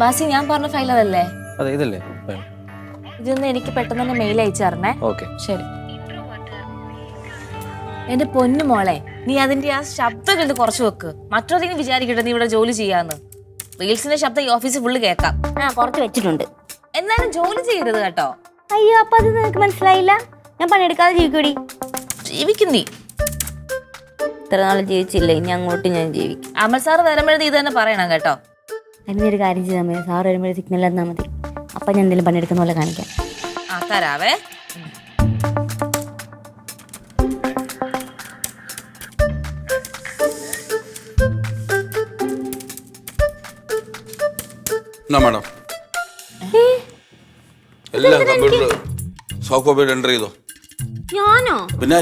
ബാസി ഞാൻ പറഞ്ഞ ഫയൽ അതല്ലേ? അതെ ഇതല്ലേ. ഇതൊന്ന് എനിക്ക് പെട്ടെന്ന് തന്നെ മെയിൽ അയച്ചു തരണേ. ഓക്കെ. ശരി. എന്റെ പൊന്നു മോളെ നീ അതിന്റെ ആ ശബ്ദം കണ്ട് കുറച്ച് വെക്ക്. മറ്റോരെങ്കിലും വിചാരിക്കട്ടെ നീ ഇവിടെ ജോലി ചെയ്യാന്ന്. റീൽസിന്റെ ശബ്ദം ഈ ഓഫീസിൽ ഫുള്ള് കേൾക്കാം ആ കുറച്ച് വെച്ചിട്ടുണ്ട്. എന്നാലും ജോലി ചെയ്യരുത് കേട്ടോ. അയ്യോ അപ്പൊ അത് നിനക്ക് മനസ്സിലായില്ല? ഞാൻ പണിയെടുക്കാതെ ജീവിക്കൂടി? ജീവിക്കും നീ. ഇത്ര നാൾ ജീവിച്ചില്ല ഇനി അങ്ങോട്ട് ഞാൻ ജീവിക്കും. അമൽ സാർ വരുമ്പോഴത്തെ ഇത് തന്നെ പറയണം കേട്ടോ. അതിന് ഒരു കാര്യം ചെയ്താൽ മതി. സാറ് വരുമ്പോൾ സിഗ്നൽ തന്നാൽ മതി. അപ്പം ഞാൻ എന്തെങ്കിലും പണിയെടുക്കുന്ന പോലെ കാണിക്കാം. ആ തരാവേ. മാഡം? എല്ലാം കമ്പ്യൂട്ടർ സോഫ്റ്റ്വെയർ എന്റർ ചെയ്തോ? ഞാനോ? പിന്നെ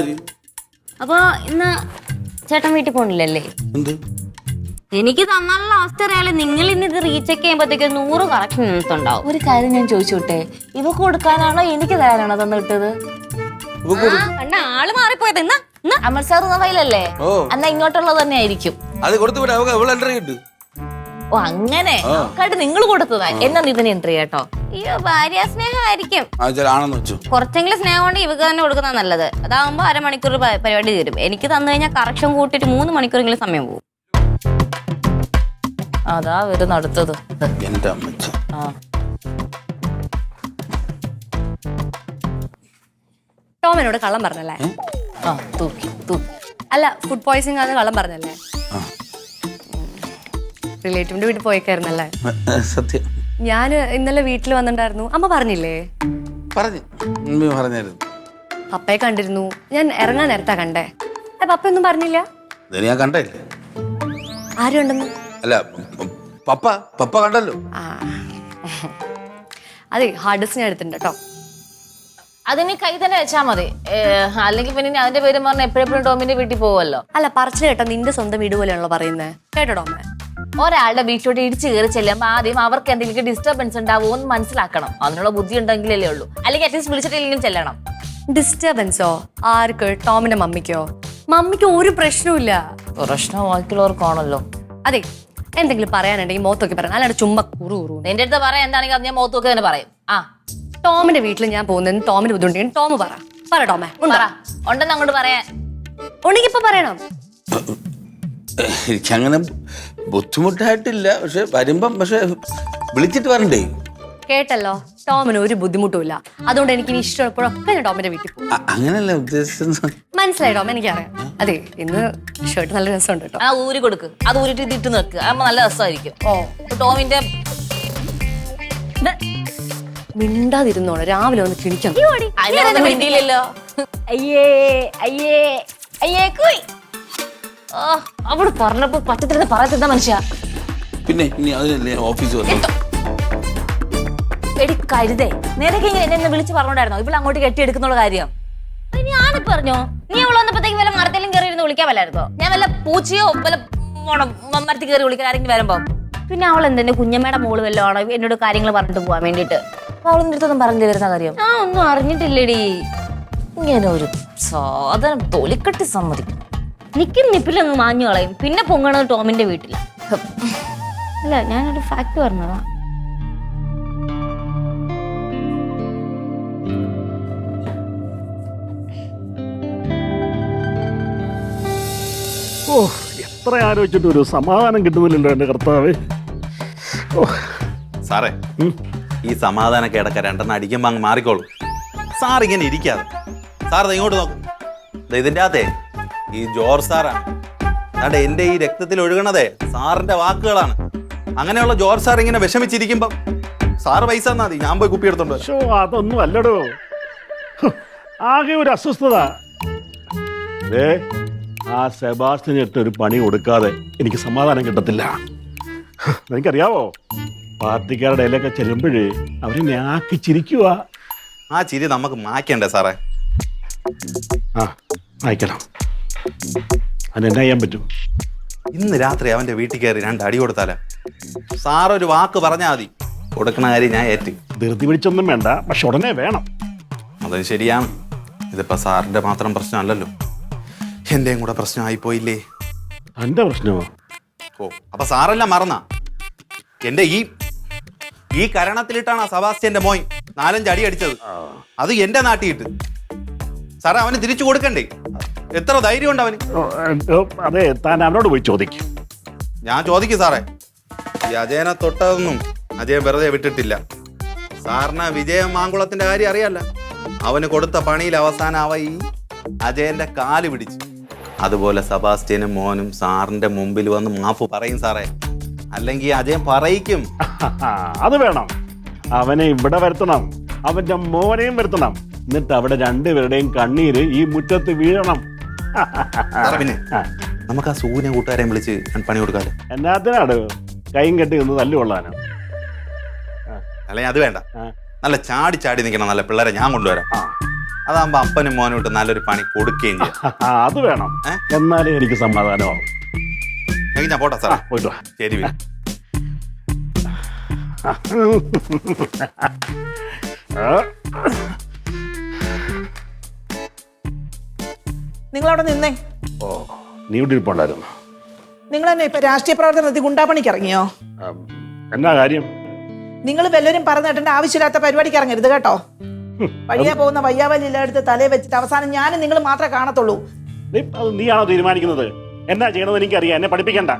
അപ്പൊ ഇന്ന് ചേട്ടൻ വീട്ടിൽ പോണില്ലല്ലേ? എന്ത്? എനിക്ക് തന്നുള്ള അവസ്ഥ അറിയാലോ നിങ്ങൾ ഇന്ന് ഇത് റീചെക്ക് ചെയ്യുമ്പോഴത്തേക്ക് നൂറ് കറക്ഷൻ ഉണ്ടാവും. ഒരു കാര്യം ഞാൻ ചോദിച്ചോട്ടെ ഇവക്ക് കൊടുക്കാനാണോ എനിക്ക് തരാനാണോ തന്നു വിട്ടത് കണ്ട ആൾ മാറിപ്പോയത്. എന്നാ അമൽ സാർ ഓ. എന്നാ ഇങ്ങോട്ടുള്ളത് തന്നെ ആയിരിക്കും അത് കൊടുത്തു വിടാം. അവൾക്ക് അവൾ ഓ അങ്ങനെ? കേട്ട് നിങ്ങൾ കൊടുത്തതാ. എന്നാ ഇതിന് എൻട്രി കേട്ടോ? അയ്യോ ഭാര്യ സ്നേഹമായിരിക്കും. കുറച്ചെങ്കിലും സ്നേഹം കൊണ്ട് ഇവക്ക് തന്നെ കൊടുക്കുന്ന നല്ലത്. അതാവുമ്പോ അരമണിക്കൂർ പരിപാടി തീരും. എനിക്ക് തന്നു കഴിഞ്ഞാൽ കറക്ഷൻ കൂട്ടിട്ട് മൂന്ന് മണിക്കൂറെങ്കിലും സമയം പോകും. അതാ വരുന്ന അടുത്തത് എന്റെ അമ്മച്ച. ആ. ടോമിനോട് കള്ളം പറഞ്ഞല്ലേ? ആ തൂക്കി തൂക്കി. അല്ല ഫുഡ് പോയിസിങ് ആണെന്ന് കള്ളം പറഞ്ഞല്ലേ? റിലേറ്റീവിന്റെ വീട്ടിൽ പോയേക്കായിരുന്നല്ലേ? സത്യം. ഞാൻ ഇന്നലെ വീട്ടിൽ വന്നിട്ടുണ്ടായിരുന്നു. അമ്മ പറഞ്ഞില്ലേ? പറഞ്ഞു. പറഞ്ഞായിരുന്നു. പപ്പയെ കണ്ടിരുന്നു. ഞാൻ ഇറങ്ങാൻ നേരത്താ കണ്ടേ. പപ്പയൊന്നും പറഞ്ഞില്ല? ഞാൻ കണ്ടില്ലേ ആരുണ്ടെന്ന്? അല്ല പപ്പ പപ്പ കണ്ടല്ലോ. ആ. അതെ ഹാർഡ് ഡിസ്ക് ഞാൻ എടുത്തിട്ടുണ്ട് കേട്ടോ അതിന് കൈ തന്നെ വെച്ചാ മതി. ഏ, അല്ലെങ്കിൽ പിന്നെ ഇനി അതിന്റെ പേര് പറഞ്ഞ എപ്പോഴെപ്പോഴും ടോമിന്റെ വീട്ടിൽ പോവല്ലോ. അല്ല പറച്ചിൽ കേട്ടോ നിന്റെ സ്വന്തം വീട് പോലെയാണല്ലോ പറയുന്നത് കേട്ടോ ടോമെ? ഒരാളുടെ വീട്ടിലോട്ട് ഇടിച്ചു കയറി ചെല്ലുമ്പോൾ ആദ്യം അവർക്ക് എന്തെങ്കിലും ഡിസ്റ്റർബൻസ് ഉണ്ടാവുമോ എന്ന് മനസ്സിലാക്കണം. അതിനുള്ള ബുദ്ധി ഉണ്ടെങ്കിലല്ലേ ഉള്ളൂ. അല്ലെങ്കിൽ അറ്റ്ലീസ്റ്റ് വിളിച്ചിട്ടില്ലെങ്കിലും ചെല്ലണം. ഡിസ്റ്റർബൻസോ ആർക്ക്? ടോമിന്റെ മമ്മിക്കോ? മമ്മിക്ക് ഒരു പ്രശ്നവുമില്ല. പ്രശ്നം ബാക്കിയുള്ളവർക്കാണല്ലോ. അതെ എന്തെങ്കിലും പറയാനുണ്ടെങ്കിൽ മോത്തൊക്കെ പറയണം. അല്ലാണ്ട് ചുമ്മാ കുറു കുറു. നിന്റെ അടുത്ത് പറയാൻ എന്താണെങ്കിൽ അത് ഞാൻ മോത്തൊക്കെ തന്നെ പറയും. ആ. ടോമിന്റെ വീട്ടിൽ ഞാൻ പോകുന്നതിന് ടോമിന് ബുദ്ധിമുട്ടുണ്ടെങ്കിൽ ടോം പറ. പറ ടോമേ പറ. ഉണ്ടെന്ന് അങ്ങോട്ട് പറയാൻ. ഉണ്ടെങ്കിൽ ഇപ്പൊ പറയണം. എനിക്കങ്ങനെ ബുദ്ധിമുട്ടായിട്ടില്ല. പക്ഷെ വരുമ്പം പക്ഷെ വിളിച്ചിട്ട് വരണ്ടേ? കേട്ടല്ലോ? ടോമിന് ഒരു ബുദ്ധിമുട്ടുമില്ല. അതുകൊണ്ട് എനിക്ക് ഇനി ഇഷ്ടമുള്ളപ്പോഴൊക്കെ ഞാൻ ടോമിന്റെ വീട്ടിൽ പോകും. അങ്ങനല്ല ഉദ്ദേശിച്ചത്. മനസ്സിലായി ടോം? എനിക്കറിയാം. അതെ ഇന്ന് ഷർട്ട് നല്ല രസമുണ്ട് കേട്ടോ. ആ ഊരി കൊടുക്ക്. അത് ഊരിട്ട് ഇതിട്ട് നിൽക്കുക അമ്മ നല്ല രസമായിരിക്കും. ഓ. ടോമിന്റെ മിണ്ടാതിരുന്നോളൂ. രാവിലെ ഒന്ന് കിണിക്കണം മിണ്ടിയില്ലല്ലോ. അയ്യേ അയ്യേ അയ്യേ കുയ്. ഓ അവിടെ പറഞ്ഞപ്പോ പറ്റത്തില്ലെന്ന് പറയത്തില്ല മനുഷ്യ. പിന്നെ ഇനി അതിനല്ലേ ഓഫീസ് വന്നു? എടി കരുതേ. നിനക്ക് ഇങ്ങനെ എന്നെ ഒന്ന് വിളിച്ച് പറഞ്ഞോണ്ടായിരുന്നോ? ഇവിടെ അങ്ങോട്ട് കെട്ടിയെടുക്കുന്നുള്ള കാര്യം. ഞാൻ പറഞ്ഞോ? നീ അവൾ വന്നപ്പോഴത്തേക്ക് വല്ല മരത്തിലും കയറി ഇരുന്ന് വിളിക്കാൻ വല്ലായിരുന്നോ? ഞാൻ വല്ല പൂച്ചയോ വല്ല മരത്തിൽ കയറി വിളിക്കാൻ ആരെങ്കിലും വരുമ്പോ? പിന്നെ അവൾ എന്തെന്റെ കുഞ്ഞമ്മയുടെ മോൾ വല്ലതും ആണോ? എന്നോട് കാര്യങ്ങൾ പറഞ്ഞിട്ട് പോവാൻ വേണ്ടിട്ട് അവളൊന്നും അടുത്തൊന്നും പറഞ്ഞു വരുന്ന കാര്യം? ആ ഒന്നും അറിഞ്ഞിട്ടില്ലടി. ഇങ്ങനെ ഒരു സാധനം തൊലിക്കെട്ടി സമ്മതിക്കും. നിക്കും നിപ്പിലങ്ങ് മാഞ്ഞു കളയും. പിന്നെ പൊങ്ങണത് ടോമിന്റെ വീട്ടിൽ അല്ല ഞാനൊരു ഫാക്ട് പറഞ്ഞതാ. ഓ എത്ര ആലോചിച്ചിട്ട് ഒരു സമാധാനം കിട്ടുന്നില്ലല്ലോ എന്റെ കർത്താവ്. ഓ. സാറേ ഈ സമാധാന കേടക്ക രണ്ടെണ്ണം അടിക്കുമ്പോൾ അങ്ങ് മാറിക്കോളൂ. സാർ ഇങ്ങനെ ഇരിക്കാതെ. സാർ ഇങ്ങോട്ട് നോക്കും. ദേ ഇതിന്റെ അകത്തെ ഈ ജോർജ് സാറാണ്. അതാണ്ട് എന്റെ ഈ രക്തത്തിൽ ഒഴുകണതേ സാറിന്റെ വാക്കുകളാണ്. അങ്ങനെയുള്ള ജോർജ് സാർ ഇങ്ങനെ വിഷമിച്ചിരിക്കുമ്പം സാറ് പൈസ തന്നാ മതി ഞാൻ പോയി കുപ്പി എടുത്തോണ്ട് അതൊന്നും അല്ലടോ. ആകെ ഒരു അസ്വസ്ഥത. ഏ ആ സെബാസ്റ്റിന് ഇട്ട് ഒരു പണി കൊടുക്കാതെ എനിക്ക് സമാധാനം കിട്ടത്തില്ല. എനിക്കറിയാവോ പാർട്ടിക്കാരുടെ ഇലയൊക്കെ ചെല്ലുമ്പോഴേ അവരെ ഞാക്കി ചിരിക്കുക ആ ചിരി നമുക്ക് മാറ്റണ്ടേ സാറേ? ആ അയക്കണം അതിനെന്നാ ചെയ്യാൻ പറ്റും? ഇന്ന് രാത്രി അവന്റെ വീട്ടിൽ കയറി രണ്ട് അടി കൊടുത്താലാ. സാറൊരു വാക്ക് പറഞ്ഞാൽ മതി. കൊടുക്കണ കാര്യം ഞാൻ ഏറ്റ്. ധൃതി പിടിച്ചൊന്നും വേണ്ട പക്ഷെ ഉടനെ വേണം. അത് ശരിയാണ് ഇതിപ്പോ സാറിന്റെ മാത്രം പ്രശ്നമല്ലല്ലോ. എന്റെയും കൂടെ പ്രശ്നമായി പോയില്ലേ? എന്താ പ്രശ്നമോ? ഓ അപ്പൊ സാറെല്ലാം മറന്ന? എന്റെ ഈ ഈ കരണത്തിലിട്ടാണ് ആ സബാസ്റ്റ്യന്റെ മോൻ നാലഞ്ച് അടി അടിച്ചത്. അത് എന്റെ നാട്ടിയിട്ട്. സാറേ അവന് തിരിച്ചു കൊടുക്കണ്ടേ? എത്ര ധൈര്യം ഉണ്ട് അവന്? ഓ, അതെ താൻ അവനോട് പോയി ചോദിക്കും. ഞാൻ ചോദിക്കും സാറേ. ഈ അജയനെ തൊട്ടതൊന്നും അജയൻ വെറുതെ വിട്ടിട്ടില്ല. സാറിന് വിജയം മാങ്കുളത്തിന്റെ കാര്യം അറിയാല്ല അവന് കൊടുത്ത പണിയിൽ അവസാനം അവ ഈ അജയന്റെ കാൽ പിടിച്ചു. അതുപോലെ സബാസ്റ്റ്യനും മോനും സാറിന്റെ മുമ്പിൽ വന്ന് മാപ്പ് പറയും സാറേ. അല്ലെങ്കിൽ അജയൻ പറയിക്കും. അത് വേണം. അവനെ ഇവിടെ വരുത്തണം. അവന്റെ മോനെയും വരുത്തണം. എന്നിട്ട് അവിടെ രണ്ടുപേരുടെയും കണ്ണീര് ഈ മുറ്റത്ത് വീഴണം. പിന്നെ നമുക്ക് ആ സൂര്യ കൂട്ടുകാരെയും വിളിച്ച് പണി കൊടുക്കാല്ലോ എന്നാത്തിനാണ് കൈയും കെട്ടി നിന്ന് തല്ലുകൊള്ളാനോ അല്ലെങ്കിൽ അത് വേണ്ട. നല്ല ചാടി ചാടി നിൽക്കണം. നല്ല പിള്ളേരെ ഞാൻ കൊണ്ടുവരാം. അതാകുമ്പോ അപ്പനും മോനും ഇട്ട് നല്ലൊരു പണി കൊടുക്കുകയും ചെയ്യാം. ആ, അത് വേണം. ഏ? എന്നാലേ എനിക്ക് സമാധാനമാവും. എങ്കിൽ ഞാൻ പോട്ടെ സാറാ. പോയിട്ട് വാ. ശരി പിന്നെ. ആ, നിങ്ങൾ അവിടെ നിന്നേ. ഓ നീ ഇവിടെ ഇരിപ്പുണ്ടായിരുന്നു. നിങ്ങൾ തന്നെ ഇപ്പൊ രാഷ്ട്രീയ പ്രവർത്തനം പ്രവർത്തനത്തിൽ ഗുണ്ടാപ്പണിക്ക് ഇറങ്ങിയോ? ആ, എന്നാ കാര്യം? നിങ്ങൾ വല്ലവരും പറഞ്ഞു കേട്ടേണ്ട ആവശ്യമില്ലാത്ത പരിപാടിക്ക് ഇറങ്ങരുത് കേട്ടോ. വഴിയെ പോകുന്ന വയ്യാവലി എല്ലായിടത്ത് തലയെ വെച്ചിട്ട് അവസാനം ഞാനും നിങ്ങൾ മാത്രമേ കാണത്തുള്ളൂ. അത് നീയാണോ തീരുമാനിക്കുന്നത്? എന്നാ ചെയ്യണമെന്ന് എനിക്കറിയാം. എന്നെ പഠിപ്പിക്കണ്ട.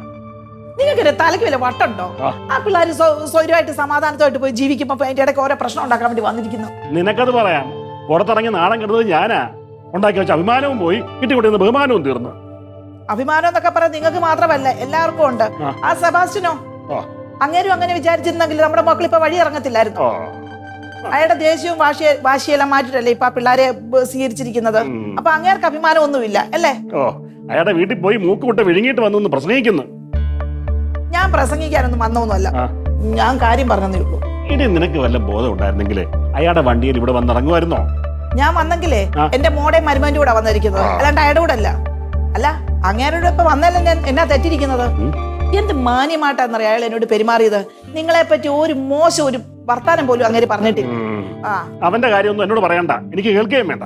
നിങ്ങൾക്ക് തലയ്ക്ക് വല്ല വട്ടുണ്ടോ? ആ. പിള്ളേർ സ്വൈര്യമായിട്ട് സമാധാനത്തോട്ട് പോയി ജീവിക്കുമ്പോ അതിന്റെ ഇടയ്ക്ക് ഓരോ പ്രശ്നം ഉണ്ടാക്കാൻ വേണ്ടി വന്നിരിക്കുന്നു. നിനക്കത് പറയാം. പുറത്തിറങ്ങി നാണം കിടന്നത് ഞാനാ. ഉണ്ടാക്കി വെച്ച അഭിമാനവും പോയി. കിട്ടിക്കൊണ്ടിരുന്ന ബഹുമാനവും തീർന്നു. അഭിമാനം എന്നൊക്കെ പറയാൻ നിങ്ങൾക്ക് മാത്രമല്ല എല്ലാവർക്കും ഉണ്ട്. ആ. സെബാസ്റ്റിനോ അങ്ങനെ അങ്ങേരും അങ്ങനെ വിചാരിച്ചിരുന്നെങ്കിൽ നമ്മുടെ മക്കൾ ഇപ്പൊ വഴി ഇറങ്ങത്തില്ലായിരുന്നു. അയാളുടെ ദേഷ്യവും വാശിയെ വാശിയെല്ലാം മാറ്റിട്ടല്ലേ ഇപ്പൊ ആ പിള്ളേരെ സ്വീകരിച്ചിരിക്കുന്നത്? അപ്പൊ അങ്ങേർക്ക് അഭിമാനം ഒന്നുമില്ല അല്ലേ? ഓ അയാളുടെ വീട്ടിൽ പോയി മൂക്ക് വിട്ട് വിഴുങ്ങിയിട്ട് വന്നു പ്രസംഗിക്കുന്നു. ഞാൻ പ്രസംഗിക്കാനൊന്നും വന്നൊന്നുമല്ല. ഞാൻ കാര്യം പറഞ്ഞതേ ഉള്ളൂ. ഇനി നിനക്ക് വല്ല ബോധം ഉണ്ടായിരുന്നെങ്കിൽ അയാളുടെ വണ്ടിയിൽ ഇവിടെ വന്നിറങ്ങുമായിരുന്നോ? ഞാൻ വന്നെങ്കിലേ. എന്റെ മോടെ മരുമന്റെ കൂടെ വന്നിരിക്കുന്നത്. അല്ലാണ്ട് അയാളുടെ കൂടെ അല്ല അല്ല അങ്ങേരുടെ ഇപ്പൊ വന്നല്ല ഞാൻ എന്നാ തെറ്റിരിക്കുന്നത്. എന്ത് മാന്യമായിട്ടാന്നറിയാം അയാൾ എന്നോട് പെരുമാറിയത്? നിങ്ങളെ പറ്റി ഒരു മോശം ഒരു വർത്താനം പോലും അങ്ങനെ പറഞ്ഞിട്ടില്ല. ആ. അവന്റെ കാര്യമൊന്നും എന്നോട് പറയണ്ട. എനിക്ക് കേൾക്കുകയും വേണ്ട.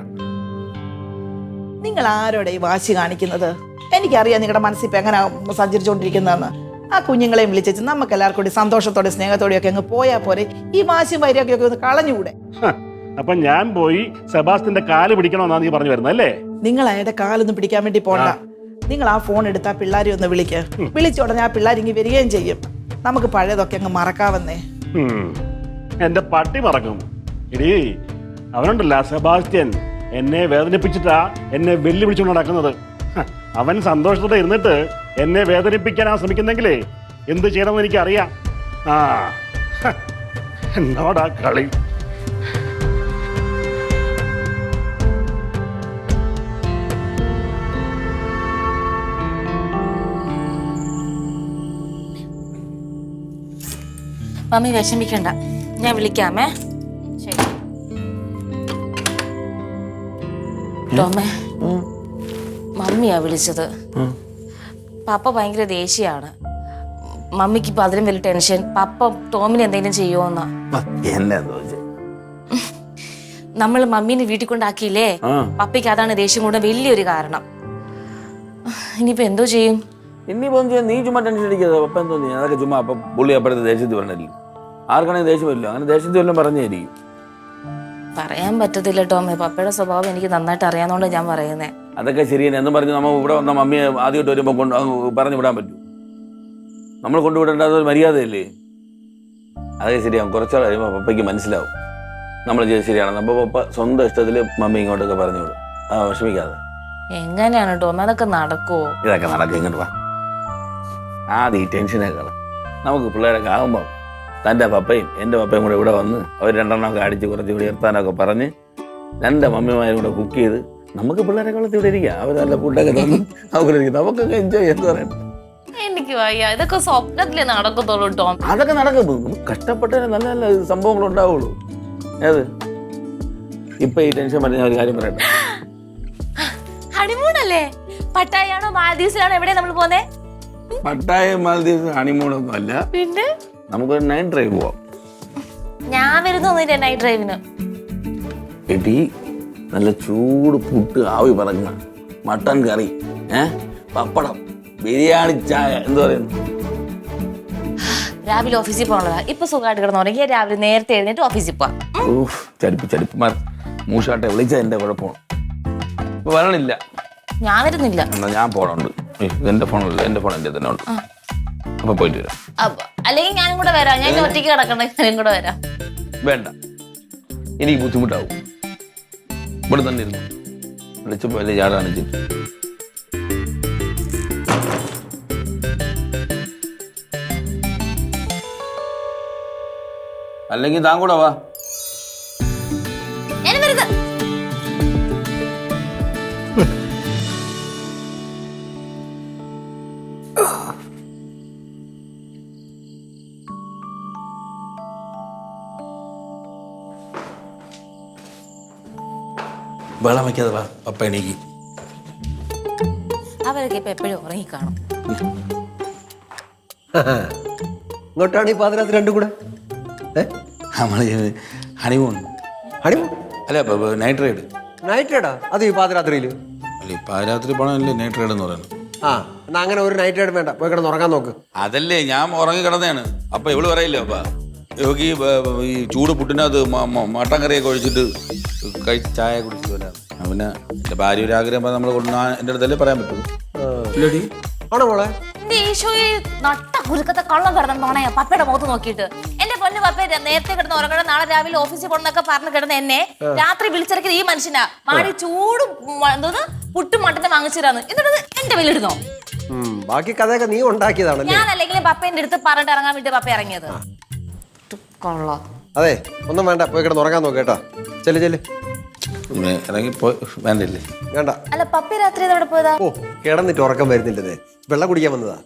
നിങ്ങൾ ആരോടെ ഈ വാശി കാണിക്കുന്നത്? എനിക്കറിയാം നിങ്ങളുടെ മനസ്സിൽ ഇപ്പൊ എങ്ങനെ സഞ്ചരിച്ചുകൊണ്ടിരിക്കുന്നതെന്ന് ആ കുഞ്ഞുങ്ങളെയും വിളിച്ചു നമുക്ക് എല്ലാവർക്കും കൂടി സന്തോഷത്തോടെ സ്നേഹത്തോടെയൊക്കെ അങ്ങ് പോയാൽ പോരെ. ഈ വാശിയും വൈരൊക്കെ ഒക്കെ ഒന്ന് കളഞ്ഞുകൂടെ? അപ്പൊ ഞാൻ പോയി സെബാസ്റ്റിന്റെ കാൽ പിടിക്കണമെന്നാണ് നീ പറഞ്ഞു വരുന്നത് അല്ലേ? നിങ്ങൾ അയാളുടെ കാലൊന്നും പിടിക്കാൻ വേണ്ടി പോണ്ട. നിങ്ങൾ ആ ഫോൺ എടുത്ത് ആ പിള്ളേരെ ഒന്ന് വിളിക്ക്. വിളിച്ച ഉടനെ ആ പിള്ളേർ ഇങ്ങ് വരികയും ചെയ്യും. നമുക്ക് പഴയതൊക്കെ അങ്ങ് മറക്കാവുന്നേ. എന്റെ പട്ടി മറക്കും. ഇടീ അവനുണ്ടല്ല സെബാസ്റ്റ്യൻ. എന്നെ വേദനിപ്പിച്ചിട്ടാ എന്നെ വെല്ലുവിളിച്ചുകൊണ്ട് നടക്കുന്നത്. അവൻ സന്തോഷത്തോടെ ഇരുന്നിട്ട് എന്നെ വേദനിപ്പിക്കാനാ ശ്രമിക്കുന്നെങ്കിലേ എന്ത് ചെയ്യണമെന്ന് എനിക്കറിയാം. ആ എന്നോടാ കളി. മമ്മി വിഷമിക്കണ്ട. ഞാൻ വിളിക്കാമേ. ശരി. ടോമേ മമ്മിയാ വിളിച്ചത്. പപ്പ ഭയങ്കര ദേഷ്യമാണ് മമ്മിക്ക് ഇപ്പൊ അതിലും വലിയ ടെൻഷൻ. പപ്പ ടോമിന് എന്തെങ്കിലും ചെയ്യുമോന്നാ നമ്മൾ മമ്മീനെ വീട്ടിൽ കൊണ്ടാക്കിയില്ലേ? പപ്പയ്ക്ക് അതാണ് ദേഷ്യം കൊണ്ട് വലിയൊരു കാരണം. ഇനിയിപ്പോ എന്തോ ചെയ്യും? ഇനിയിപ്പോ? നീ ചുമ്മാ ടെൻഷൻ അടിക്കാതെ അപ്പൊ എന്തോ നീ അതൊക്കെ ചുമ്മാ അപ്പൊ പുള്ളി അപ്പുറത്തെ ദേഷ്യത്തിൽ പറഞ്ഞില്ല ആർക്കാണെങ്കിൽ ദേഷ്യം വരില്ല. അങ്ങനെ ദേഷ്യത്തിൽ വല്ലതും പറഞ്ഞായിരിക്കും. പറയാൻ പറ്റത്തില്ല ടോമേ. പപ്പയുടെ സ്വഭാവം എനിക്ക് നന്നായിട്ട് അറിയാവുന്നതുകൊണ്ട് ഞാൻ പറയുന്നേ. അതൊക്കെ ശരിയാണ് എന്നും പറഞ്ഞ് നമ്മൾ ഇവിടെ വന്ന മമ്മിയെ ആദ്യമായിട്ട് വരുമ്പോൾ കൊണ്ട് പറഞ്ഞു വിടാൻ പറ്റൂ. നമ്മൾ കൊണ്ടുവിടേണ്ടത് ഒരു മര്യാദയല്ലേ? അതൊക്കെ ശരിയാവും. കുറച്ചാൾ കഴിയുമ്പോൾ പപ്പയ്ക്ക് മനസ്സിലാവും. നമ്മൾ ചെയ്ത് ശരിയാണെന്ന്. അപ്പോൾ പപ്പ സ്വന്തം ഇഷ്ടത്തിൽ മമ്മി ഇങ്ങോട്ടൊക്കെ പറഞ്ഞു വിടും. ആ വിഷമിക്കാതെ. എങ്ങനെയാണ് ടോമേ? അതൊക്കെ നടക്കുമോ ഇതൊക്കെ നടക്കും. ഇങ്ങോട്ട് വാ. ആദ്യം ഈ ടെൻഷനൊക്കെ നമുക്ക് പിള്ളേരൊക്കെ ആകുമ്പോൾ തന്റെ പപ്പയും എന്റെ പപ്പയും കൂടെ ഇവിടെ വന്ന് അവർ രണ്ടെണ്ണമൊക്കെ അടിച്ച് കുറച്ച് കൂടി നിർത്താനൊക്കെ പറഞ്ഞ് രണ്ട് മമ്മിമാരും കൂടെ കുക്ക് ചെയ്ത് നമുക്ക് പിള്ളേരെ കളത്തി ഇവിടെ ഇരിക്കാം. അവർ നല്ല ഫുഡൊക്കെ തന്നു അവിടെ ഇരിക്കും. നമുക്കൊക്കെ എൻജോയ് ചെയ്യാൻ പറയാം എനിക്ക് വയ്യ. ഇതൊക്കെ സ്വപ്നത്തിലേ നടക്കത്തുള്ളൂ കേട്ടോ അതൊക്കെ നടക്കും നമുക്ക് കഷ്ടപ്പെട്ടതിന് നല്ല നല്ല സംഭവങ്ങൾ ഉണ്ടാവുള്ളൂ. ഏത്? ഇപ്പൊ ഈ ടെൻഷൻ പറഞ്ഞ ഒരു കാര്യം പറയട്ടെ. ഹണിമൂണല്ലേ പട്ടായാണോ മാലദ്വീപ്സിലാണോ എവിടെ നമ്മൾ പോന്നെ? പട്ടായ മാലദ്വീപ്സ് ഹണിമൂണൊന്നും അല്ല. പിന്നെ? നമുക്കൊരു നൈറ്റ് ഡ്രൈവ് പോവാം. ഞാൻ വരുന്നൊന്നുമില്ല നൈറ്റ് ഡ്രൈവിന് എടി നല്ല ചൂട് പുട്ട് ആവി പറങ്ങ മട്ടൻ കറി ഏ? പപ്പടം ബിരിയാണി ചായ എന്താ പറയുന്നു? രാവിലെ ഓഫീസിൽ പോകണതാ ഇപ്പൊ സുഖമായിട്ട് കിടന്നുറങ്ങിയ രാവിലെ നേരത്തെ എഴുന്നേറ്റ് ഓഫീസിൽ പോവാം. ഊഫ് ചടിപ്പ് മാർ മൂഷാട്ടെ വിളിച്ച എന്റെ കുഴപ്പമാണ്. ഇപ്പൊ വരണില്ല. ഞാൻ വരുന്നില്ല. എന്നാ ഞാൻ പോണുണ്ട്. ഏയ്, ഇതെന്റെ ഫോണല്ല എന്റെ ഫോൺ എന്റെ തന്നെ ഉണ്ട്. അപ്പൊ പോയിട്ട് വരാം. അപ്പൊ അല്ലെങ്കിൽ ഞാനും കൂടെ വരാം. ഞാൻ ഇനി ഒറ്റയ്ക്ക് കിടക്കണ്ട ഞാനും കൂടെ വരാം. വേണ്ട. എനിക്ക് ബുദ്ധിമുട്ടാവും. ഇവിടെ തന്നെ ഇരുന്നു. വിളിച്ചപ്പോ വലിയ ചാടാണിച്ചിട്ട് അല്ലെങ്കിൽ താൻ കൂടെ വാ. വെള്ളം വയ്ക്കാതെ വാ പപ്പ എണീക്ക്. അവരൊക്കെ ഇപ്പൊ എപ്പോഴും ഉറങ്ങിക്കാണും. ഇങ്ങോട്ടാണ് ഈ പാതിരാത്രി രണ്ടും കൂടെ? നമ്മൾ ഹണിമൂൺ. ഹണിമൂ അല്ല നൈറ്റ് റൈഡ്. നൈറ്റ് റൈഡാ? അത് ഈ പാതിരാത്രിയിൽ അല്ല ഈ പാതിരാത്രി പോണല്ലേ നൈറ്റ് റൈഡ് എന്ന് പറയുന്നത്? ആ എന്നാ അങ്ങനെ ഒരു നൈറ്റ് റൈഡ് വേണ്ട. പോയി കിടന്ന് ഉറങ്ങാൻ നോക്ക്. അതല്ലേ ഞാൻ ഉറങ്ങി കിടന്നതാണ്. അപ്പൊ ഇവൾ പറയില്ലേ അപ്പ യോഗി ഈ ചൂട് പുട്ടിനകത്ത് മട്ടൻ കറിയൊക്കെ ഒഴിച്ചിട്ട് കഴിച്ച് ചായ കുടിച്ചിട്ട് വരാം പിന്നെ എന്റെ ഭാര്യ ഒരു ആഗ്രഹം പറഞ്ഞാൽ നമ്മൾ കൊണ്ടുവന്നാ എന്റെ അടുത്തല്ലേ പറയാൻ പറ്റുള്ളൂ. ഇല്ലടി. ആണോ മോളെ? എന്റെ ഈശോ നട്ട കുരുക്കത്തെ കള്ളം കിടന്നോണേ പപ്പയുടെ മുഖത്ത് നോക്കിയിട്ട്. എന്റെ പൊന്നു പപ്പ നേരത്തെ കിടന്ന് ഉറങ്ങണം നാളെ രാവിലെ ഓഫീസിൽ പോണെന്നൊക്കെ പറഞ്ഞു കിടന്ന് എന്നെ രാത്രി വിളിച്ചിറക്കിയത് ഈ മനുഷ്യനാ. മാടി ചൂടും എന്തോ എന്തോന്ന്? പുട്ടും മട്ടനും വാങ്ങിച്ചിരാന്ന് എന്നിട്ട് എന്റെ വില്ലിടുന്നോ ബാക്കി കഥയൊക്കെ നീ ഉണ്ടാക്കിയതാണ് ഞാൻ അല്ലെങ്കിൽ പപ്പേന്റെ അടുത്ത് പറഞ്ഞിട്ട് ഇറങ്ങാൻ വേണ്ടി പപ്പ ഇറങ്ങിയത്. കൊള്ളാം അതെ ഒന്നും വേണ്ട പോയി കിടന്ന് ഉറങ്ങാൻ നോക്ക് കേട്ടോ. ചെല്ലു ചെല്ല്. ഇവനെ ഇറങ്ങി പോയി വേണ്ടില്ലേ വേണ്ട. അല്ല പപ്പ രാത്രി പോയതാ? ഓ കിടന്നിട്ട് ഉറക്കം വരുന്നില്ലേ വെള്ളം കുടിക്കാൻ വന്നതാ.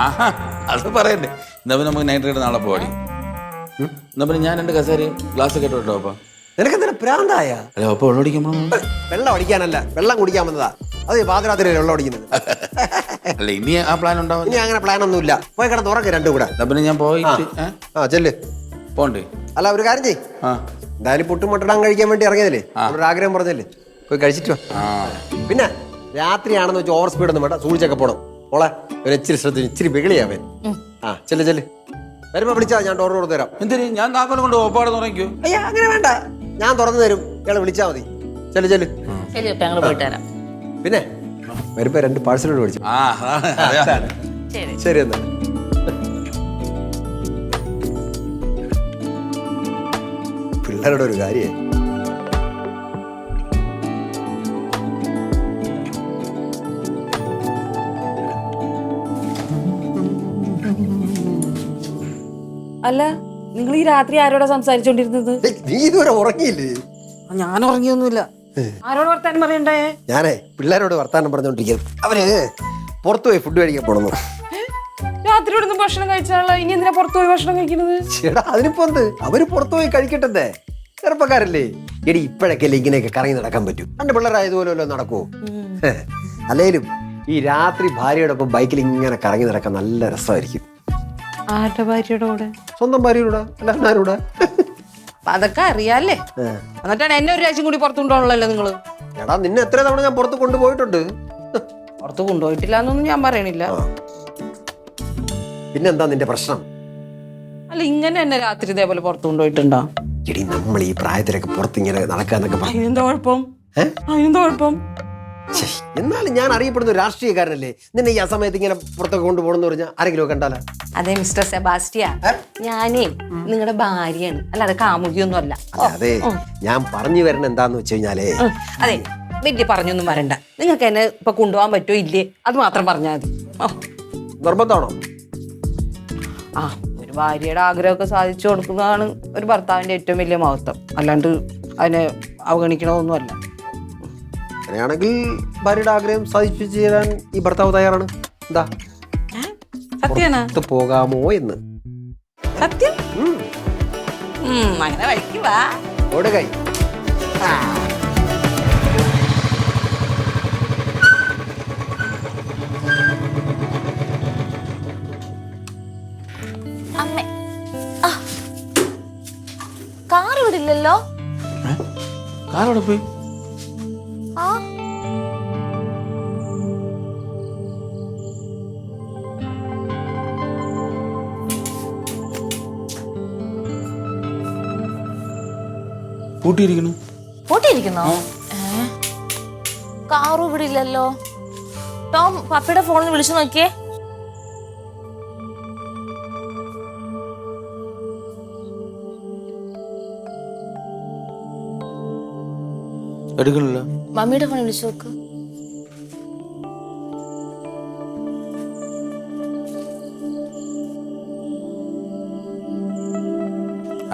ആഹാ അത് പറയണ്ടേ എന്നാ പിന്നെ നമുക്ക് നൈറ്റ് റൈഡ് നാളെ പോവാടി. എന്നാ പിന്നെ ഞാൻ രണ്ട് കസേരയും ഗ്ലാസ് ഒക്കെ ഇട്ടോ അപ്പ? നിനക്ക് എന്തിനാ പ്രാന്തായ? അല്ല അപ്പൊ വെള്ളം അടിക്കുമ്പോ വെള്ളം അടിക്കാനല്ല വെള്ളം കുടിക്കാൻ വന്നതാ. അത് പാതിരാത്രി വെള്ളം അടിക്കുന്നത്. അല്ല ഇനി ആ പ്ലാൻ ഉണ്ടാവും ഇനി അങ്ങനെ പ്ലാൻ ഒന്നുമില്ല. പോയി കിടന്ന് ഉറക്കം രണ്ടും കൂടെ. എന്നാ പിന്നെ ഞാൻ പോയിട്ട് ആ. ചെല്ല്. പോണ്ടേ. അല്ല ഒരു കാര്യം ചെയ് ആ. എന്തായാലും പുട്ടും മുട്ടടാൻ കഴിക്കാൻ വേണ്ടി ഇറങ്ങിയതല്ലേ? ഒരു ആഗ്രഹം പറഞ്ഞല്ലേ പോയി കഴിച്ചിട്ട് പിന്നെ രാത്രിയാണെന്ന് വെച്ചാൽ ഓവർ സ്പീഡ് ഒന്നും വേണ്ട സൂക്ഷിച്ചൊക്കെ പോണം. ഓളെ ഒരു ഇച്ചിരി ശ്രദ്ധിച്ചു ഇച്ചിരി ബികളിയാവൻ ആ ചെല്ല് ചെല്ല്. വരുമ്പോ വിളിച്ചാ ഞാൻ ഡോർ തുറന്നു തരാം. എന്തിന്? ഞാൻ താക്കോലും കൊണ്ട് ഒപ്പാട് തുടങ്ങിക്കോ അയ്യാ അങ്ങനെ വേണ്ട. ഞാൻ തുറന്നു തരും. ഇയാളെ വിളിച്ചാ മതി. ചെല്ല് ചെല്ല്. പിന്നെ വരുമ്പോ രണ്ട് പാഴ്സലോട് മേടിച്ചു. ശരി. ശരി എന്നാ. പിള്ളേരുടെ ഒരു കാര്യം. അല്ല നിങ്ങൾ ഈ രാത്രി ആരോടാ സംസാരിച്ചോണ്ടിരുന്നത്? നീ ഇതുവരെ ഉറങ്ങിയില്ലേ? ഞാൻ ഉറങ്ങിയൊന്നുമില്ല. ആരോട് വർത്താനം പറയണ്ടേ? ഞാനേ പിള്ളേരോട് വർത്താനം പറഞ്ഞോണ്ടിരിക്കും. അവർ പുറത്തു പോയി ഫുഡ് കഴിക്കാൻ പോണെന്ന്. രാത്രി ഭക്ഷണം കഴിച്ചാലോ? ഇനി എന്തിനാ പുറത്തു പോയി ഭക്ഷണം കഴിക്കുന്നത് ചേടാ അതിനിപ്പോ എന്ത്? അവർ പുറത്തു പോയി കഴിക്കട്ടെ ചെറുപ്പക്കാരല്ലേ? എടി ഇപ്പോഴൊക്കെ അല്ലേ ഇങ്ങനെയൊക്കെ കറങ്ങി നടക്കാൻ പറ്റൂ. എന്റെ പിള്ളേരായതുപോലെ നടക്കൂ. അല്ലേലും ഈ രാത്രി ഭാര്യയോടൊപ്പം ബൈക്കിൽ ഇങ്ങനെ കറങ്ങി നടക്കാൻ നല്ല രസമായിരിക്കും. ആരുടെ ഭാര്യയുടെ കൂടെ? സ്വന്തം ഭാര്യയോടാ ആരോടാ അതൊക്കെ അറിയാല്ലേ? എന്നിട്ടാണ് എന്നെ ഒരു രാജ്യം കൂടി പുറത്തു കൊണ്ടുപോകണല്ലോ നിങ്ങൾ? എടാ നിന്നെ എത്ര തവണ ഞാൻ പുറത്ത് കൊണ്ടുപോയിട്ടുണ്ട്? പുറത്ത് കൊണ്ടുപോയിട്ടില്ല എന്നൊന്നും ഞാൻ പറയണില്ല. പിന്നെന്താ നിന്റെ പ്രശ്നം? അല്ല ഇങ്ങനെ എന്നെ രാത്രി ഇതേപോലെ പുറത്തു കൊണ്ടുപോയിട്ടുണ്ടോ? എടി നമ്മൾ ഈ പ്രായത്തിലൊക്കെ പുറത്ത് ഇങ്ങനെ നടക്കാന്നൊക്കെ പറഞ്ഞു. അതിനെന്താ കുഴപ്പം? ഏ? അതിനെന്താ കുഴപ്പം? ശ്ശേ, എന്നാലും ഞാൻ അറിയപ്പെടുന്ന ഒരു രാഷ്ട്രീയക്കാരനല്ലേ? നിന്നെ ഈ ആ സമയത്ത് ഇങ്ങനെ പുറത്തൊക്കെ കൊണ്ടുപോകണമെന്ന് പറഞ്ഞാൽ ആരെങ്കിലും കണ്ടാലാ? അതെ മിസ്റ്റർ സെബാസ്റ്റിയ. ഞാനേ നിങ്ങളുടെ ഭാര്യയാണ്. അല്ലാതെ കാമുകിയൊന്നും അല്ല അതെ. ഞാൻ പറഞ്ഞു വരണ എന്താന്ന് വെച്ച് കഴിഞ്ഞാലേ. ഉം. അതെ വലിയ പറഞ്ഞൊന്നും വരണ്ട. നിങ്ങൾക്ക് എന്നെ ഇപ്പൊ കൊണ്ടുപോകാൻ പറ്റുമോ ഇല്ലേ? അത് മാത്രം പറഞ്ഞാൽ മതി. ഓ നിർബന്ധമാണോ? ആ. ഭാര്യയുടെ ആഗ്രഹമൊക്കെ സാധിച്ചു കൊടുക്കുന്നതാണ് ഒരു ഭർത്താവിന്റെ ഏറ്റവും വലിയ മഹത്വം. അല്ലാണ്ട് അതിനെ അവഗണിക്കണമൊന്നുമല്ല അങ്ങനെയാണെങ്കിൽ ഭാര്യയുടെ ആഗ്രഹം സാധിച്ചു ചെയ്യാൻ ഈ ഭർത്താവ് തയ്യാറാണ്? എന്താ? സത്യാണ് പുറത്ത് പോകാമോ എന്ന്. സത്യം? അങ്ങനെ അങ്ങനെ വഴിക്കുവാ ഓടുകൈ. അമ്മ പോയല്ലോ കാറോടെ പോയി? ആ. ഇല്ലല്ലോ. ടോം പപ്പയുടെ ഫോണിൽ വിളിച്ചു നോക്കിയേ. എടുക്കണില്ല. മമ്മിയുടെ ഫോണിൽ വിളിച്ചു നോക്ക്.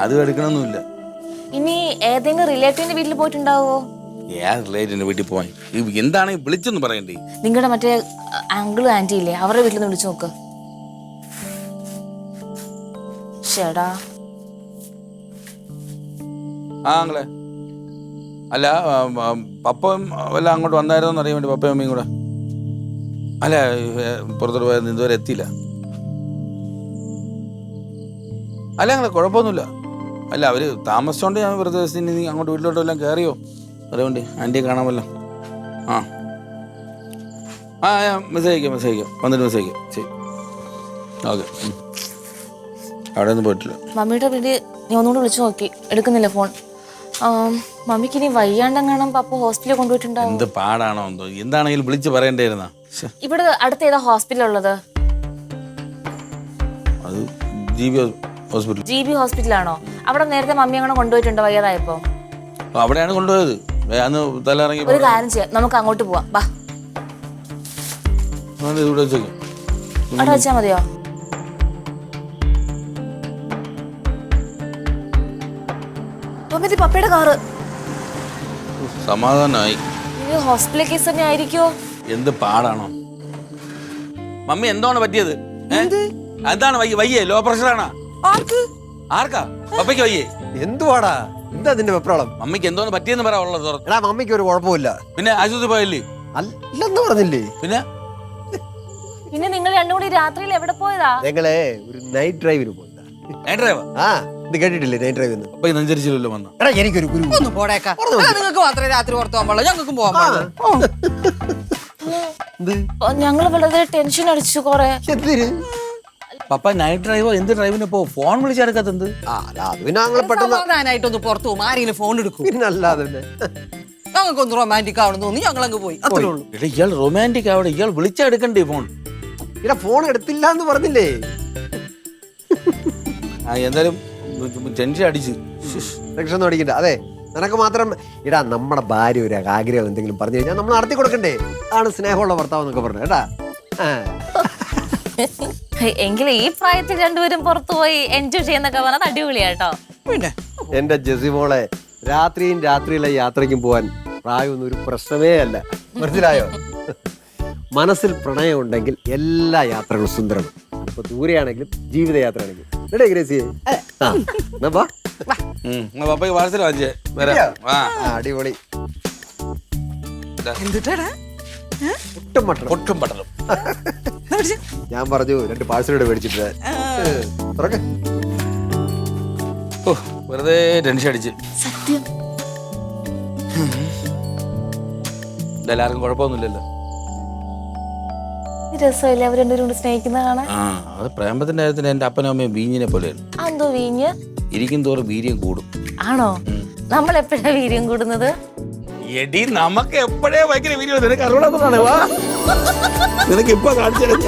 അത് എടുക്കണമെന്നില്ല ഇനി ഏതെങ്കിലും റിലേറ്റീവിന്റെ വീട്ടിൽ പോയിട്ടുണ്ടാവോ? ഏ റിലേറ്റീവിന്റെ വീട്ടിൽ പോവാൻ. എന്താണ് വിളിച്ചൊന്ന് പറയണ്ടേ? നിങ്ങളുടെ മറ്റേ അങ്കിളും ആന്റി ഇല്ലേ അവരുടെ വീട്ടിൽ നിന്ന് വിളിച്ചു നോക്ക്. ചേടാ ആ ആങ്ങളെ അല്ല പപ്പം വല്ല അങ്ങോട്ട് വന്നായിരുന്നോ അറിയാൻ വേണ്ടി പപ്പയും അമ്മയും കൂടെ? അല്ല പുറത്തോട്ട് പോയത് ഇതുവരെ എത്തിയില്ല. അല്ല അങ്ങനെ കുഴപ്പമൊന്നുമില്ല. അല്ല അവർ താമസിച്ചോണ്ട് ഞാൻ വെറുതെ നീ അങ്ങോട്ട് വീട്ടിലോട്ട് എല്ലാം കയറിയോ അറിയാൻ വേണ്ടി ആന്റിയെ കാണാമല്ലോ. ആ. ആ മെസ്സേജ് അയക്കാം മെസ്സേജ് അയക്കാം. വന്നിട്ട് മെസ്സേജ് അയക്കാം. ശരി. ഓക്കെ. അവിടെ ഒന്നും പോയിട്ടില്ല. മമ്മിയുടെ വീട് നീ ഒന്നുകൂടെ വിളിച്ചു നോക്കി. എടുക്കുന്നില്ല ഫോൺ മമ്മിക്ക് ഇനി പാപ്പ പപ്പ ഹോസ്പിറ്റലിൽ കൊണ്ടുപോയിട്ടുണ്ടാവും. എന്ത് പാടാണോ എന്തോ. എന്താണെങ്കിലും വിളിച്ച് പറയണ്ടായിരുന്ന. ഇവിടെ അടുത്ത് ഏതാ ഹോസ്പിറ്റൽ ഉള്ളത്? അത് G B hospital. G B ഹോസ്പിറ്റലാണോ? അവിടെ നേരത്തെ മമ്മി അങ്ങനെ കൊണ്ടുപോയിട്ടുണ്ടോ വയ്യാതായപ്പോ? അവിടെയാണ് കൊണ്ടുപോയത്. ഏ, അന്ന് തലയിറങ്ങി ഒരു കാര്യം ചെയ്യാം. നമുക്ക് അങ്ങോട്ട് പോവാം. വാ ഇവിടെ അവിടെ വെച്ചാ മതിയോ? മമ്മി പപ്പയുടെ കാറ്. സമാധാനായി. ഇത് ഹോസ്പിറ്റൽ കേസ് തന്നെ ആയിരിക്കോ എന്ത് പാടാണോ. മമ്മി എന്താണ് പറ്റിയത്? എന്താണ് വയ്യ ലോ ആണ്? ആർക്കാ? പപ്പയ്ക്ക് വയ്യേ. എന്തുവാടാ? എന്താ അതിന്റെ വെപ്രാളം? മമ്മിക്ക് എന്തോന്ന് പറ്റിയെന്ന് പറയാ ഉള്ളത് എടാ മമ്മിക്ക് ഒരു കുഴപ്പമില്ല. പിന്നെ ആശുപത്രി പോയല്ലേ? അല്ലെന്ന് പറഞ്ഞില്ലേ? പിന്നെ? പിന്നെ നിങ്ങൾ രണ്ടും കൂടി രാത്രിയിൽ എവിടെ പോയതാ? ഞങ്ങളെ ഒരു നൈറ്റ് ഡ്രൈവിന് ഡ്രൈവർ ആ ഇത് കേട്ടിട്ടില്ലേ നൈറ്റ് ഡ്രൈവ് എന്ന് അപ്പൊ ഇതനുസരിച്ചില്ലല്ലോ വന്ന? എടാ എനിക്കൊരു ഗുരു ഒന്ന് പോടേക്കാ. നിങ്ങൾക്ക് മാത്രമേ രാത്രി പുറത്തു പോകാൻ പാടുള്ളൂ. ഞങ്ങൾക്കും പോകാൻ പാടില്ല ഞങ്ങൾ വളരെ ടെൻഷൻ അടിച്ചു കൊറേ. എന്തിന്? പപ്പ നൈറ്റ് ഡ്രൈവോ എന്ത് ഡ്രൈവിന് പോ ഫോൺ വിളിച്ചെടുക്കാത്ത എന്ത്? ആ അല്ല, അത് പിന്നെ ഞങ്ങൾ പെട്ടെന്ന് സമാധാനായിട്ടൊന്ന് പുറത്തു പോകും. ആരെങ്കിലും ഫോൺ എടുക്കും. പിന്നെ അല്ലാതെ തന്നെ ഞങ്ങൾക്കൊന്ന് റൊമാന്റിക് ആവണം തോന്നി. ഞങ്ങൾ അങ്ങ് പോയി. അത്രേ ഉള്ളൂ. എടാ ഇയാൾ റൊമാന്റിക് ആവണം. ഇയാൾ വിളിച്ചെടുക്കണ്ടേ ഫോൺ ഇല്ല ഫോൺ എടുത്തില്ല എന്ന് പറഞ്ഞില്ലേ? എന്തായാലും ടെൻഷൻ അടിച്ച്. ശ്ശ്. ടെൻഷൻ ഒന്നും അടിക്കണ്ട. അതെ നിനക്ക് മാത്രം ഇടാ നമ്മുടെ ഭാര്യ ഒരു ആഗ്രഹം എന്തെങ്കിലും പറഞ്ഞു കഴിഞ്ഞാൽ നമ്മൾ നടത്തി കൊടുക്കണ്ടേ? ആണ് സ്നേഹമുള്ള ഭർത്താവ് എന്നൊക്കെ പറഞ്ഞു കേട്ടാ. എങ്കിലും ഈ പ്രായത്തിൽ രണ്ടുപേരും പുറത്തു പോയി എൻജോയ് ചെയ്യുന്നൊക്കെ പറഞ്ഞത് അടിപൊളിയാട്ടോ. പിന്നെ? എന്റെ ജെസിമോളെ രാത്രിയും രാത്രിയിലെ യാത്രയ്ക്കും പോവാൻ പ്രായമൊന്നും ഒരു പ്രശ്നമേ അല്ല. മനസ്സിലായോ? മനസ്സിൽ പ്രണയം ഉണ്ടെങ്കിൽ എല്ലാ യാത്രകളും സുന്ദരമാണ്. ഇപ്പൊ ദൂരെയാണെങ്കിലും ജീവിതയാത്ര എടേ ഗ്രേസി. എന്നാ പപ്പയ്ക്ക് പാർസൽ വാങ്ങിച്ചേ വരാം. ആ. അടിപൊളി. എന്തിട്ടാടാ? ഒട്ടും മട്ടണം പൊട്ടും പട്ടണം. ഞാൻ പറഞ്ഞു രണ്ട് പാഴ്സലോട് മേടിച്ചിട്ട് തുറക്കെ. ഓ വെറുതെ ടെൻഷൻ അടിച്ച്. സത്യം. എല്ലാവർക്കും കുഴപ്പമൊന്നുമില്ലല്ലോ. രസമല്ലേ? അവർ രണ്ടുപേരും കൂടി സ്നേഹിക്കുന്ന കാണാൻ? ആ അത് പ്രേമത്തിന്റെ കാര്യത്തിൽ എന്റെ അപ്പനും അമ്മയും വീഞ്ഞിനെ പോലെയാണ് എന്തോ വീഞ്ഞ്? ഇരിക്കും തോറും വീര്യം കൂടും. ആണോ? നമ്മൾ എപ്പോഴാ വീര്യം കൂടുന്നത്? എടി നമുക്ക് എപ്പോഴേ ഭയങ്കര വീര്യം നിനക്ക് അറിയണമെന്നാണ് വാ. നിനക്ക് ഇപ്പൊ കാണിച്ചു